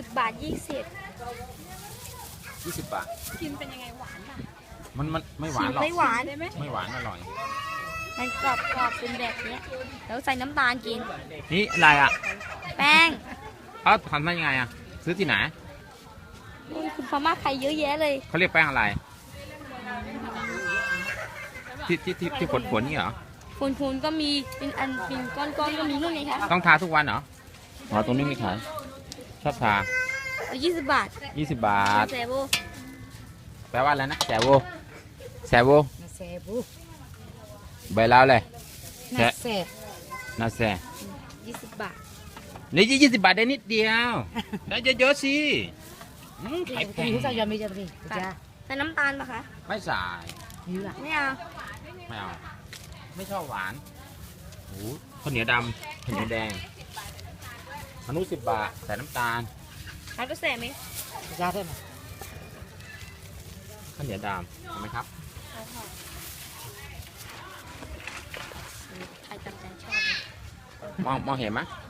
สิบบาทยี่สิบยี่สิบบาท กินเป็นยังไงหวานป่ะมันมันไม่หวานหรอก ไม่หวานได้ไหมไม่หวานอร่อย มันกรอบกรอบเป็นแบบเนี้ยแล้วใส่น้ำตาลกิน นี่อะไรอะแป้งเอ้าทำได้ยังไงอะ ซื้อที่ไหนนู่นคุณพม่าไข่เยอะแยะเลย เขาเรียกแป้งอะไร ที่ที่ที่ที่ผลผลนี่เหรอฟูนฟูนๆก็มีเป็นอันเป็นก้อนก้อนๆก็มีนู่นไงคะ ต้องทาทุกวันเหรออ๋อตรงนี้มีขาย ชอบทาเอายี่สิบบาท20บาทเซโบแปลว่าอะไรนะแซวโวแซวโวนาแซบุใบลาวเลยนาแซบนาแซยี่สิบบาท นี่ยี่สิบบาทได้นิดเดียวได้เยอะๆสิอืมขายแพคุณงรู้จักยามีจังสิจ้าใส่น้ำตาลปะคะ ไม่ใส่นี่ล่ะไม่เอา ไม่เอา ไม่ชอบหวานโอ้โหข้าวเหนียวดำข้าวเหนียวแดง อนุสิบบาทใส่น้ำตาลเอาก็ใส่ไหมจ้าได้ไหมข้าวเหนียวดำเห็นไหมครับเอาค่ะใครจำใจชอบเลยมองมองเห็นไหมเ